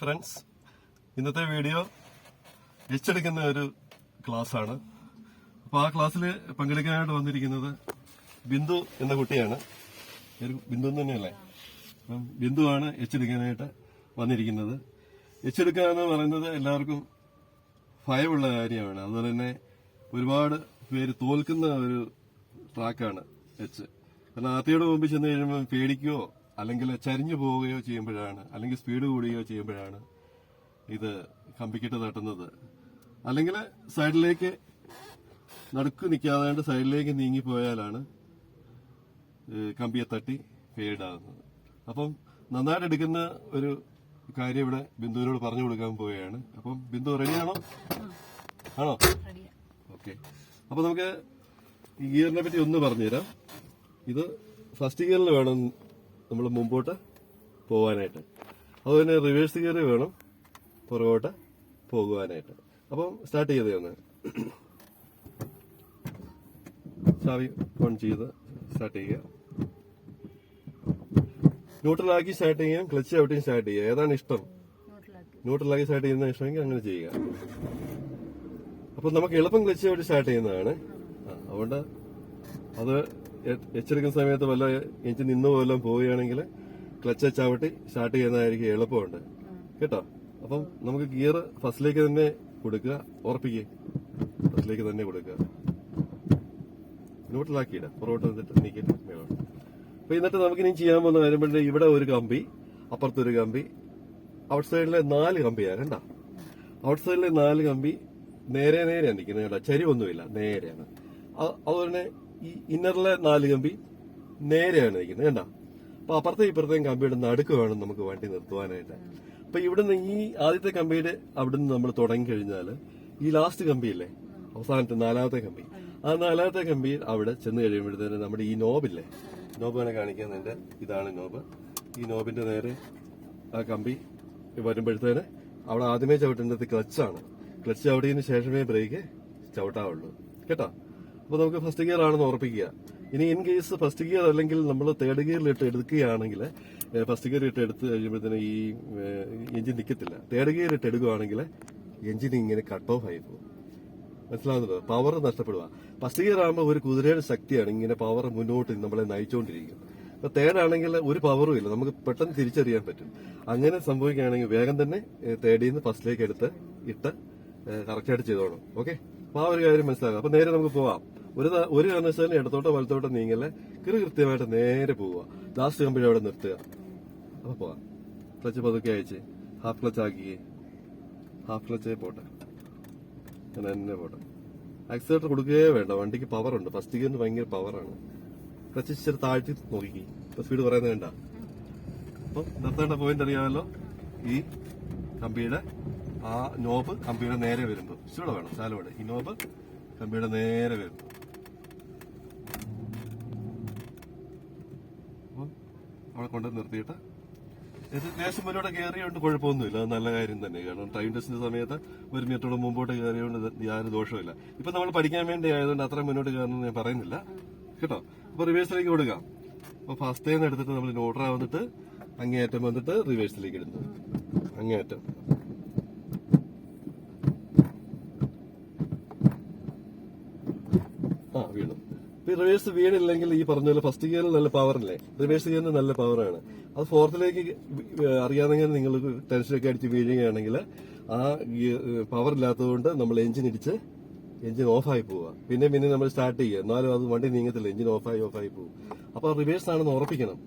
Friends ഇന്നത്തെ video എച്ചെടുക്കുന്ന ഒരു class ആണ്. അപ്പോൾ ആ ക്ലാസ്സിൽ പങ്കെടുക്കാനായിട്ട് വന്നിരിക്കുന്നത് ബിന്ദു എന്ന കുട്ടിയാണ്. ബിന്ദു തന്നെയല്ലേ? അപ്പം ബിന്ദുവാണ് എച്ചെടുക്കാനായിട്ട് വന്നിരിക്കുന്നത്. എച്ചെടുക്കുക എന്ന് പറയുന്നത് എല്ലാവർക്കും ഭയമുള്ള കാര്യമാണ്. അതുപോലെ തന്നെ ഒരുപാട് പേര് തോൽക്കുന്ന ഒരു ട്രാക്കാണ് എച്ച് കാരണം ആർത്തിയുടെ മുമ്പ് ചെന്ന് കഴിയുമ്പോൾ പേടിക്കുകയോ അല്ലെങ്കിൽ ചരിഞ്ഞു പോവുകയോ ചെയ്യുമ്പോഴാണ് അല്ലെങ്കിൽ സ്പീഡ് കൂടുകയോ ചെയ്യുമ്പോഴാണ് ഇത് കമ്പിക്കിട്ട് തട്ടുന്നത്. അല്ലെങ്കിൽ സൈഡിലേക്ക് നടുക്ക് നിൽക്കാതെ സൈഡിലേക്ക് നീങ്ങിപ്പോയാലാണ് പോയാലാണ് കമ്പിയെ തട്ടി ഫെയ്ഡാകുന്നത് അപ്പം നന്നായിട്ട് എടുക്കുന്ന ഒരു കാര്യം ഇവിടെ ബിന്ദുവിനോട് പറഞ്ഞു കൊടുക്കാൻ പോവുകയാണ്. അപ്പം ബിന്ദു റെഡിയാണോ ആണോ? ഓക്കെ. അപ്പൊ നമുക്ക് ഈ ഗിയറിനെ പറ്റി ഒന്ന് പറഞ്ഞുതരാം. ഇത് ഫസ്റ്റ് ഗിയറിൽ വേണം നമ്മൾ മുമ്പോട്ട് പോകാനായിട്ട് അതുപോലെ റിവേഴ്സ് ഗിയർ വേണം പുറകോട്ട് പോകുവാനായിട്ട്. അപ്പം സ്റ്റാർട്ട് ചെയ്ത് ഒന്ന്. ചാവി ഓൺ ചെയ്ത് സ്റ്റാർട്ട് ചെയ്യുക. ന്യൂട്രലാക്കി സ്റ്റാർട്ട് ചെയ്യാം ക്ലച്ച് ഔട്ടിങ് സ്റ്റാർട്ട് ചെയ്യുക. ഏതാണ് ഇഷ്ടം? ന്യൂട്രലാക്കി സ്റ്റാർട്ട് ചെയ്യുന്ന ഇഷ്ടമെങ്കിൽ അങ്ങനെ ചെയ്യുക. അപ്പം നമുക്ക് എളുപ്പം ക്ലച്ച് ഔട്ട് സ്റ്റാർട്ട് ചെയ്യുന്നതാണ്. അതുകൊണ്ട് അത് എച്ചെടുക്കുന്ന സമയത്ത് വല്ല എഞ്ചിൻ നിന്ന് പോലും പോവുകയാണെങ്കിൽ ക്ലച്ച് ചവിട്ടി സ്റ്റാർട്ട് ചെയ്യുന്നതായിരിക്കും എളുപ്പമുണ്ട്. കേട്ടോ? അപ്പം നമുക്ക് ഗിയർ ഫസ്റ്റിലേക്ക് തന്നെ കൊടുക്കുക. ഉറപ്പിക്കുക ഫസ്റ്റിലേക്ക് തന്നെ കൊടുക്കുക. ന്യൂട്രലാക്കിയിട പുറകോട്ട് വന്നിട്ട് വേണം അപ്പൊ എന്നിട്ട് നമുക്ക് ഇനി ചെയ്യാൻ പോകുന്ന കാര്യം ഇവിടെ ഒരു കമ്പി അപ്പുറത്തൊരു കമ്പി ഔട്ട് സൈഡിലെ നാല് കമ്പിയാണ് കണ്ട? ഔട്ട് സൈഡിലെ നാല് കമ്പി നേരെ നേരെയാണ് നിൽക്കുന്നത് കേട്ടോ. ചരിവൊന്നുമില്ല. നേരെയാണ്. അതുപോലെ തന്നെ ഈ ഇന്നറിലെ നാല് കമ്പി നേരെയാണ് നിൽക്കുന്നത് കണ്ട? അപ്പൊ അപ്പുറത്തെ ഇപ്പുറത്തെയും കമ്പിയുടെ നടുക്ക് വേണം നമുക്ക് വണ്ടി നിർത്തുവാനായിട്ട്. അപ്പൊ ഇവിടുന്ന് ഈ ആദ്യത്തെ കമ്പിയുടെ അവിടുന്ന് നമ്മൾ തുടങ്ങി കഴിഞ്ഞാൽ ഈ ലാസ്റ്റ് കമ്പിയില്ലേ അവസാനത്തെ നാലാമത്തെ കമ്പി ആ നാലാമത്തെ കമ്പി അവിടെ ചെന്ന് കഴിയുമ്പോഴത്തേന് നമ്മുടെ ഈ നോബില്ലേ നോബ് വേണേ കാണിക്കുന്നതിന്റെ ഇതാണ് നോബ്. ഈ നോബിന്റെ നേരെ ആ കമ്പി വരുമ്പോഴത്തേന് അവിടെ ആദ്യമേ ചവിട്ടേണ്ടത് ക്ലച്ചാണ് ക്ലച്ച് ചവിട്ടിയതിന് ശേഷമേ ബ്രേക്ക് ചവിട്ടാവുള്ളൂ. കേട്ടോ? അപ്പൊ നമുക്ക് ഫസ്റ്റ് ഗിയർ ആണെന്ന് ഉറപ്പിക്കുക. ഇനി ഇൻ കേസ് ഫസ്റ്റ് ഗിയർ അല്ലെങ്കിൽ നമ്മൾ തേർഡ് ഗിയറിൽ ഇട്ട് എടുക്കുകയാണെങ്കിൽ ഫസ്റ്റ് ഗിയർ ഇട്ട് എടുത്ത് കഴിയുമ്പോഴത്തേന് ഈ എഞ്ചിൻ നിൽക്കത്തില്ല തേർഡ് ഗിയർ ഇട്ട് എടുക്കുകയാണെങ്കിൽ എഞ്ചിൻ ഇങ്ങനെ കട്ട് ഓഫ് ആയി പോകും. മനസ്സിലാകുന്നുണ്ടോ പവർ നഷ്ടപ്പെടുക. ഫസ്റ്റ് ഗിയർ ആകുമ്പോൾ ഒരു കുതിരയുടെ ശക്തിയാണ് ഇങ്ങനെ പവർ മുന്നോട്ട് നമ്മളെ നയിച്ചുകൊണ്ടിരിക്കും. അപ്പൊ തേർഡ് ആണെങ്കിൽ ഒരു പവറും ഇല്ല. നമുക്ക് പെട്ടെന്ന് തിരിച്ചറിയാൻ പറ്റും. അങ്ങനെ സംഭവിക്കുകയാണെങ്കിൽ വേഗം തന്നെ തേർഡിൽ നിന്ന് ഫസ്റ്റിലേക്ക് എടുത്ത് ഇട്ട് കറക്റ്റായിട്ട് ചെയ്തോണം ഓക്കെ അപ്പൊ ആ ഒരു കാര്യം മനസ്സിലാക്കുക അപ്പൊ നേരെ നമുക്ക് പോവാം. ഒരു ഒരു കാരണവശാലും ഇടത്തോട്ടോ വലത്തോട്ടോ നീങ്ങല്ലേ. കൃ കൃത്യമായിട്ട് നേരെ പോവുക. ലാസ്റ്റ് കമ്പനി അവിടെ നിർത്തുക. അപ്പൊ പോവാം. ക്ലച്ച് പതുക്കെ അയച്ച്. ഹാഫ് ക്ലച്ച് ആക്കി. ഹാഫ് ക്ലച്ചേ പോട്ടെ. ഞാൻ തന്നെ പോട്ടെ. ആക്സിലേറ്റർ കൊടുക്കുകയേ വേണ്ട. വണ്ടിക്ക് പവർ ഉണ്ട്. ഫസ്റ്റ് ഗിയറിന് ഭയങ്കര പവറാണ് ക്ലച്ച് ഇച്ചിരി താഴ്ത്തി നോക്കി. ഇപ്പൊ സ്പീഡ് പറയുന്നത് വേണ്ട അപ്പൊ നിർത്തേണ്ട പോയിന്റ് അറിയാമല്ലോ? ഈ കമ്പിയുടെ ആ നോബ് കമ്പിയുടെ നേരെ വരുമ്പോൾ ഇച്ചിരി വേണം ശാലോടെ ഈ നോബ് കമ്പിയുടെ നേരെ വരുമ്പോൾ അവിടെ കൊണ്ട് നിർത്തിയിട്ട്. ഇത് ലേശം മുന്നോട്ട് കയറിയോണ്ട് കുഴപ്പമൊന്നുമില്ല. അത് നല്ല കാര്യം തന്നെ. കാരണം ടൈം ടെസ്റ്റിന്റെ സമയത്ത് ഒരു മിനിറ്റോട് മുമ്പോട്ട് കയറിയോണ്ട് യാതൊരു ദോഷമില്ല ഇപ്പൊ നമ്മൾ പഠിക്കാൻ വേണ്ടി ആയതുകൊണ്ട് അത്ര മുന്നോട്ട് കയറണമെന്ന് ഞാൻ പറയുന്നില്ല. കേട്ടോ? അപ്പൊ റിവേഴ്സിലേക്ക് കൊടുക്കാം അപ്പൊ ഫസ്റ്റ് ടൈം എടുത്തിട്ട് നമ്മൾ ഓർഡർ വന്നിട്ട് അങ്ങേയറ്റം വന്നിട്ട് റിവേഴ്സിലേക്ക് ഇടുന്നു അങ്ങേയറ്റം ആ വീണു ഇപ്പൊ ഈ റിവേഴ്സ് വീണില്ലെങ്കിൽ ഈ പറഞ്ഞ പോലെ ഫസ്റ്റ് ഗിയറിൽ നല്ല പവർ അല്ലേ റിവേഴ്സ് ഗിയറിന് നല്ല പവറാണ് അത് ഫോർത്തിലേക്ക് അറിയാമെങ്കിൽ നിങ്ങൾ ടെൻഷനൊക്കെ അടിച്ച് വീഴുകയാണെങ്കിൽ ആ പവർ ഇല്ലാത്തതുകൊണ്ട് നമ്മൾ എഞ്ചിൻ ഇടിച്ച് എഞ്ചിൻ ഓഫായി പോവുക. പിന്നെ പിന്നെ നമ്മൾ സ്റ്റാർട്ട് ചെയ്യുക. എന്നാലും അത് വണ്ടി നീങ്ങത്തില്ല. എഞ്ചിൻ ഓഫായി ഓഫായി പോകും. അപ്പൊ റിവേഴ്സ് ആണെന്ന് ഉറപ്പിക്കണം.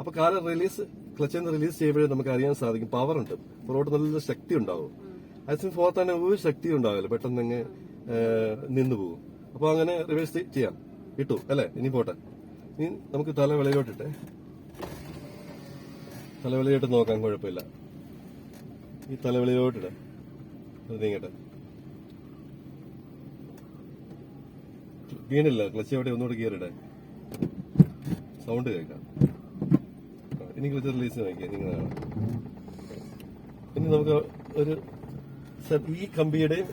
അപ്പൊ കാലം റിലീസ് ക്ലച്ചിൽ നിന്ന് റിലീസ് ചെയ്യുമ്പോഴേ നമുക്ക് അറിയാൻ സാധിക്കും പവർ ഉണ്ട്. റോഡ് നല്ല ശക്തി ഉണ്ടാവും. അതിന് ഫോർത്ത് തന്നെ ഒരു ശക്തി ഉണ്ടാവില്ല. പെട്ടെന്ന് അങ്ങ് നിന്നു പോകും. അപ്പൊ അങ്ങനെ റിവേഴ്സ് ചെയ്യാം. ഇട്ടു അല്ലേ? ഇനി പോട്ടെ. ഇനി നമുക്ക് തല വെളിയിലോട്ടിട്ടെ തല വെളിയിലോട്ട് നോക്കാൻ കുഴപ്പമില്ല. ഈ തല വെളിയിലോട്ടിടെ അത് നീങ്ങട്ടെ. വീണില്ല ക്ലച്ച് അവിടെ ഒന്നുകൂടെ ഗിയറിടെ സൗണ്ട് കേൾക്കാം. ഇനി ക്ലച്ച് റിലീസ് നോക്കിയാൽ നിങ്ങൾ ഇനി നമുക്ക് ഒരു ഈ കമ്പിയുടെയും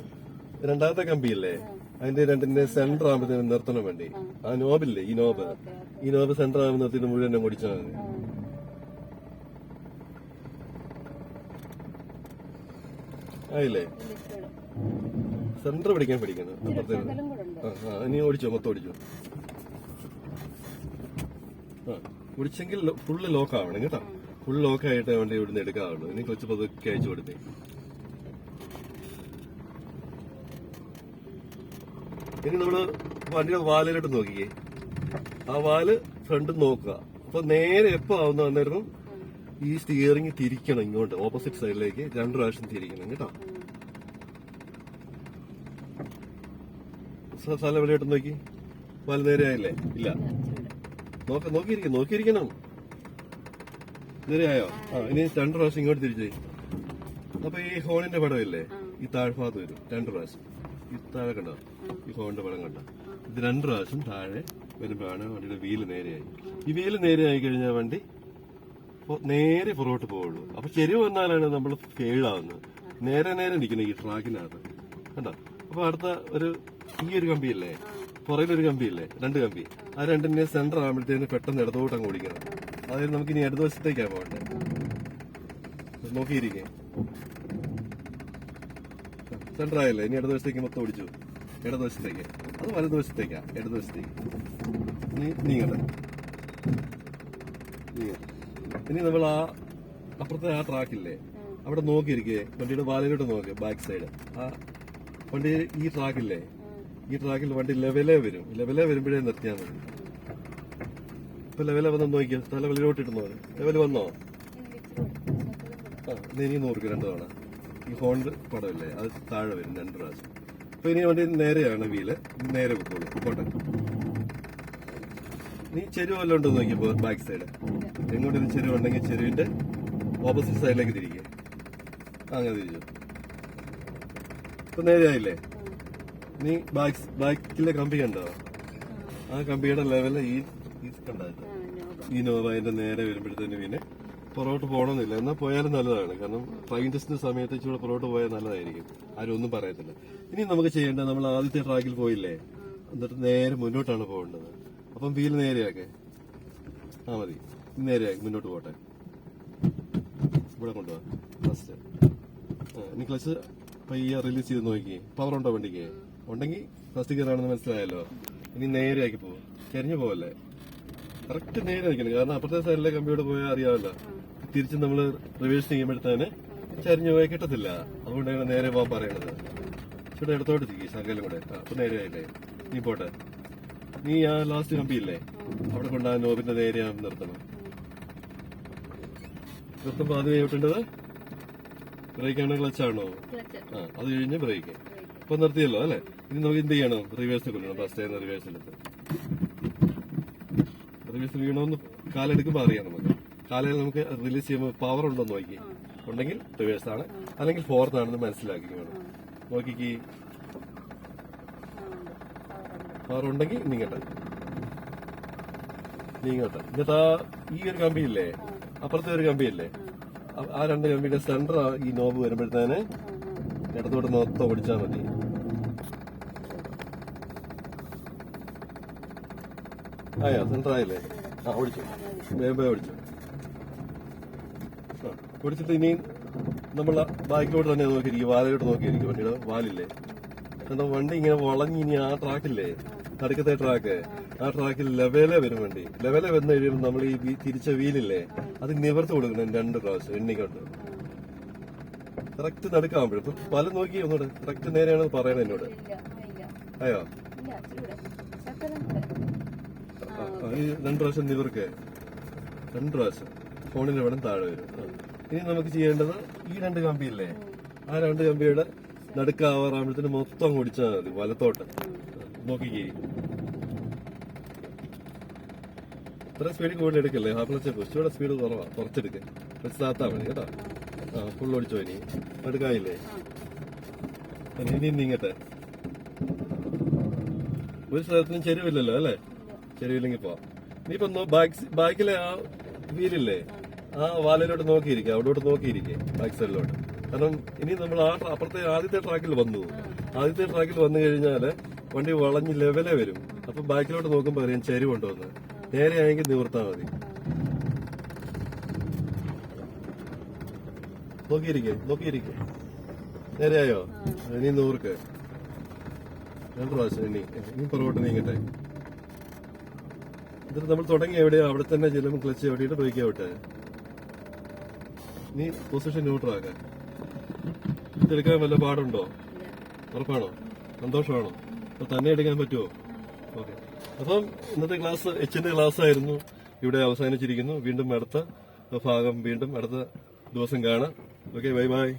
രണ്ടാമത്തെ കമ്പിയില്ലേ? അതിന്റെ രണ്ടിന്റെ സെന്റർ ആകുമ്പോഴത്തേനും നിർത്തണം വേണ്ടി. ആ നോബില്ലേ? ഈ നോബ്. ഈ നോബ് സെന്റർ നിർത്തിയിട്ട് മുഴുവൻ എന്നെ ഓടിച്ചാൽ മതി. ആയില്ലേ? സെന്റർ പിടിക്കാൻ പിടിക്കുന്നത് അപ്പുറത്തേക്ക് ആ ഇനി ഓടിച്ചോ മൊത്തം ഓടിച്ചോ. ആ കുടിച്ചെങ്കിൽ ഫുള്ള് ലോക്ക് ആവണം കേട്ടോ. ഫുൾ ലോക്ക് ആയിട്ട് വേണ്ടി ഇവിടുന്ന് എടുക്കാവുള്ളൂ. ഇനി കൊച്ചു പതുക്കെ അയച്ചു കൊടുത്തേ. ഇനി നമ്മൾ വണ്ടിയുടെ വാലിലോട്ട് നോക്കിക്കേ. ആ വാൽ ഫ്രണ്ട് നോക്കുക. അപ്പൊ നേരെ എപ്പോ ആവുന്ന വന്നായിരുന്നു ഈ സ്റ്റിയറിംഗ് തിരിക്കണം ഇങ്ങോട്ട് ഓപ്പോസിറ്റ് സൈഡിലേക്ക് രണ്ട് പ്രാവശ്യം തിരിക്കണം കേട്ടോ. സ്ഥലം എവിടെയായിട്ട് നോക്കി? വാൽ നേരെ ആയില്ലേ? ഇല്ല. നോക്ക നോക്കിയിരിക്കും നോക്കിയിരിക്കണം. നേരെയായോ ആ ഇനി രണ്ട് പ്രാവശ്യം ഇങ്ങോട്ട് തിരിച്ചേ. അപ്പൊ ഈ ഹോണിന്റെ പടമില്ലേ ഈ താഴ്ഭാഗത്ത് വരും. രണ്ട് പ്രാവശ്യം. ഈ താഴെ കണ്ടോ? ഈ ഹോണിന്റെ പടം കണ്ടോ? ഇത് രണ്ട് പ്രാവശ്യം താഴെ വരുമ്പോഴാണ് വണ്ടിയുടെ വീൽ നേരെയായി. ഈ വീൽ നേരെയായി കഴിഞ്ഞാൽ വണ്ടി നേരെ പുറകോട്ട് പോവുള്ളൂ. അപ്പൊ ചെരിവ് വന്നാലാണ് നമ്മൾ കേഴാവുന്നത് നേരെ നേരെ നിൽക്കുന്നത് ഈ ട്രാക്കിനകത്ത്. കണ്ടോ? അപ്പൊ അടുത്ത ഒരു ഈ ഒരു കമ്പിയില്ലേ? പുറകിലൊരു കമ്പിയില്ലേ? രണ്ട് കമ്പി. ആ രണ്ടിന്റെ സെന്റർ ആകുമ്പോഴത്തേന് പെട്ടെന്ന് ഇടതോട്ട് അങ്ങ് ഓടിക്കണം. അതായത് നമുക്ക് ഇനി ഇടതുവശത്തേക്കാ പോകട്ടെ നോക്കിയിരിക്കേ. സെന്റർ ആയല്ലേ? ഇനി ഇടതുവശത്തേക്ക് മൊത്തം ഓടിച്ചു. ഇടതുവശത്തേക്ക്. അത് വലതുവശത്തേക്കാ. ഇടതുവശത്തേക്ക്. നീങ്ങട്ടെ നീങ്ങട്ടെ ഇനി നമ്മൾ ആ അപ്പുറത്തെ ആ ട്രാക്കില്ലേ? അവിടെ നോക്കിയിരിക്കേ. വണ്ടിയുടെ വാലിലോട്ട് നോക്ക്. Back side. ആ വണ്ടി ഈ ട്രാക്കില്ലേ? ഈ ട്രാക്കിൽ വണ്ടി ലെവലേ വരും. ലെവലേ വരുമ്പോഴേ നിർത്തിയാൽ മതി. ഇപ്പൊ ലെവലേ വന്ന് നോക്കിയോ തല വെളിയിലോട്ടിട്ട് നോക്ക്. ലെവൽ വന്നോ? ആ ഇനി നൂറുക്ക് രണ്ടു തവണ. ഈ ഫോണിന്റെ പടമില്ലേ അത് താഴെ വരും രണ്ട് പ്രാവശ്യം. അപ്പൊ ഇനി വണ്ടി നേരെയാണ് വീൽ. നേരെ പൊക്കോളൂ പോട്ടെ. നീ ചെരുവ് വല്ലതും ഉണ്ടോ നോക്കിയപ്പോ ബാക്ക് സൈഡ് എങ്ങോട്ടൊരു ചെരുവ് ഉണ്ടെങ്കിൽ ചെരുവിന്റെ ഓപ്പോസിറ്റ് സൈഡിലേക്ക് തിരിക്കുക അങ്ങനെ തിരിച്ചു. ഇപ്പൊ നേരെയായില്ലേ നീ ബാക്ക് ബാക്കിലെ കമ്പി കണ്ടോ? ആ കമ്പിയുടെ ലെവൽ ഈ ഈ കണ്ടായിരുന്നു ഈ നോവ അതിന്റെ നേരെ വരുമ്പോഴത്തേന് പിന്നെ പുറകോട്ട് പോകണമെന്നില്ല. എന്നാൽ പോയാലും നല്ലതാണ്. കാരണം ട്രെയിൻ ടെസ്റ്റിന്റെ സമയത്ത് ഇച്ചിരി പുറകോട്ട് പോയാൽ നല്ലതായിരിക്കും. ആരും ഒന്നും പറയത്തില്ല. ഇനി നമുക്ക് ചെയ്യേണ്ടത് നമ്മൾ ആദ്യത്തെ ട്രാക്കിൽ പോയില്ലേ? എന്നിട്ട് നേരെ മുന്നോട്ടാണ് പോകേണ്ടത്. അപ്പം വീൽ നേരെയാക്കെ. ആ മതി. നേരെയാക്കി മുന്നോട്ട് പോട്ടെ. ഇവിടെ കൊണ്ടുപോവാ ഫസ്റ്റ് ഇനി ക്ലച്ച് പയ്യ റിലീസ് ചെയ്ത് നോക്കി. പവർ ഉണ്ടോ വണ്ടിക്ക്? ഉണ്ടെങ്കിൽ ഫസ്റ്റ് കയറാണെന്ന് മനസ്സിലായല്ലോ. ഇനി നേരെയാക്കി പോകും ചെരിഞ്ഞു പോവല്ലേ? കറക്റ്റ് നേരെ നിൽക്കണം. കാരണം അപ്പുറത്തെ സൈഡിലെ കമ്പിയോട് പോയാൽ അറിയാമല്ലോ. തിരിച്ച് നമ്മൾ റിവേഴ്സ് ചെയ്യുമ്പോഴത്തേന് ചരിഞ്ഞു പോയാൽ കിട്ടത്തില്ല. അതുകൊണ്ടാണ് നേരെ പോകാൻ പറയണത് ഇവിടെ ഇടത്തോട്ട് തിരികെ ശകലം കൂടെ. അപ്പൊ നേരെ ആയില്ലേ? നീ പോട്ടെ. നീ ആ ലാസ്റ്റ് കമ്പിയില്ലേ അവിടെ കൊണ്ട് ആ നോബിന്റെ നേരെ നിർത്തണം. നിർത്തുമ്പോ ആദ്യം ചെയ്തിട്ടുണ്ടത് ബ്രേക്ക് ആണോ ക്ലച്ച് ആണോ? ആ അത് കഴിഞ്ഞ് ബ്രേക്ക് അപ്പൊ നിർത്തിയല്ലോ അല്ലെ? ഇനി നമുക്ക് എന്ത് ചെയ്യണം? റിവേഴ്സ് കൊല്ലണം. ഫസ്റ്റ് ചെയ്യുന്ന റിവേഴ്സ് എടുത്ത് റിവേഴ്സ് വീണോന്ന് കാലെടുക്കുമ്പോ അറിയാം നമുക്ക്. കാലയിൽ നമുക്ക് റിലീസ് ചെയ്യുമ്പോൾ പവർ ഉണ്ടോ നോക്കി. ഉണ്ടെങ്കിൽ റിവേഴ്സ് ആണ്. അല്ലെങ്കിൽ ഫോർത്ത് ആണെന്ന് മനസ്സിലാക്കി വേണം. നോക്കിക്ക്. പവർ ഉണ്ടെങ്കിൽ നീങ്ങട്ടെ. നീങ്ങട്ടെ. എന്നിട്ട് ഈ ഒരു കമ്പിയില്ലേ അപ്പുറത്തെ ഒരു കമ്പിയില്ലേ ആ- ആ രണ്ട് കമ്പിയുടെ സെന്റർ ഈ നോബ് വരുമ്പോഴത്തേന് ഇടത്തോട്ട് മൊത്തം പിടിച്ചാൽ മതി. ആയോ സെന്റർ ആയില്ലേ? ആ ഓടിച്ചു. വേഗം ഓടിച്ചു. ഓടിച്ചിട്ട് ഇനി നമ്മൾ ബാക്കിലോട്ട് തന്നെ നോക്കിയിരിക്കും വാലിലോട്ട് നോക്കിയിരിക്കും വണ്ടിയുടെ വാലില്ലേ. എന്താ വണ്ടി ഇങ്ങനെ വളഞ്ഞ് ഇനി ആ ട്രാക്കില്ലേ? നടുക്കത്തെ ട്രാക്ക്. ആ ട്രാക്കിൽ ലെവലേ വരും വണ്ടി. ലെവലേ വന്നു കഴിയുമ്പോൾ നമ്മൾ ഈ തിരിച്ച വീലില്ലേ അത് നിവർത്ത് കൊടുക്കണം രണ്ട് പ്രാവശ്യം എണ്ണിക്കൊണ്ട്. കറക്റ്റ് നടുക്കാവുമ്പോഴും. ഇപ്പൊ പല നോക്കി ഒന്നുകൂടെ കറക്റ്റ് നേരെയാണ് പറയണത് എന്നോട്. അയ്യോ. രണ്ട് പ്രാവശ്യം നിവർക്ക്. രണ്ട് പ്രാവശ്യം. ഫോണിന്റെ ഇവിടെ താഴെ വരും. ഇനി നമുക്ക് ചെയ്യേണ്ടത് ഈ രണ്ട് കമ്പിയില്ലേ? ആ രണ്ട് കമ്പിയുടെ നടുക്കാവാറാകുമ്പോഴത്തേന് മൊത്തം അങ്ങ് മതി വലത്തോട്ട്. നോക്കിക്കേ. ഇത്ര സ്പീഡ് കൂടുതൽ എടുക്കല്ലേ? ഹാഫ് ക്ലച്ച് കുറച്ചുകൂടെ സ്പീഡ് കുറവാ. കുറച്ചെടുക്ക്. കുറച്ച് താത്താ മതി കേട്ടോ. ആ ഫുൾ ഓടിച്ചോ ഇനി? എടുക്കായില്ലേ ഇനി ഇനി നീങ്ങട്ടെ ഒരു സ്ഥലത്തിനും ചെരുവില്ലല്ലോ അല്ലേ? ചെരുവില്ലെങ്കിൽ പോവാം. നീ ഇപ്പൊ ബാക്ക് ബാക്കിലെ ആ വീലില്ലേ ആ വാലയിലോട്ട് നോക്കിയിരിക്കുക അവിടോട്ട് നോക്കിയിരിക്കുക ബാക്ക് സൈഡിലോട്ട് കാരണം ഇനി നമ്മൾ ആ അപ്പുറത്തെ ആദ്യത്തെ ട്രാക്കിൽ വന്നു. ആദ്യത്തെ ട്രാക്കിൽ വന്നു കഴിഞ്ഞാൽ വണ്ടി വളഞ്ഞ് ലെവലെ വരും. അപ്പൊ ബാക്കിലോട്ട് നോക്കുമ്പോ അറിയാം ചെരുവുണ്ടോ നേരെ ആയെങ്കിൽ നിവർത്താ മതി. നോക്കിയിരിക്കെ നോക്കിയിരിക്കെ. നേരെയായോ ഇനി നൂർക്ക്. രണ്ട് പ്രാവശ്യം ഇനി ഇനി പുറകോട്ട് നീങ്ങട്ടെ. എന്നിട്ട് നമ്മൾ തുടങ്ങി എവിടെയാ അവിടെ തന്നെ ചെല്ലുമ്പോൾ ക്ലച്ച് എവിടെയിട്ട് ബ്രേക്ക് ആവട്ടെ നീ പൊസിഷൻ ന്യൂട്രൽ ആക്കാൻ ഇതെടുക്കാൻ വല്ല പാടുണ്ടോ? ഉറപ്പാണോ? സന്തോഷമാണോ? അപ്പൊ തന്നെ എടുക്കാൻ പറ്റുമോ ഓക്കെ. അപ്പം ഇന്നത്തെ ക്ലാസ് എച്ചിന്റെ ക്ലാസ് ആയിരുന്നു. ഇവിടെ അവസാനിച്ചിരിക്കുന്നു. വീണ്ടും അടുത്ത ഭാഗം വീണ്ടും അടുത്ത ദിവസം കാണാം. Okay bye bye.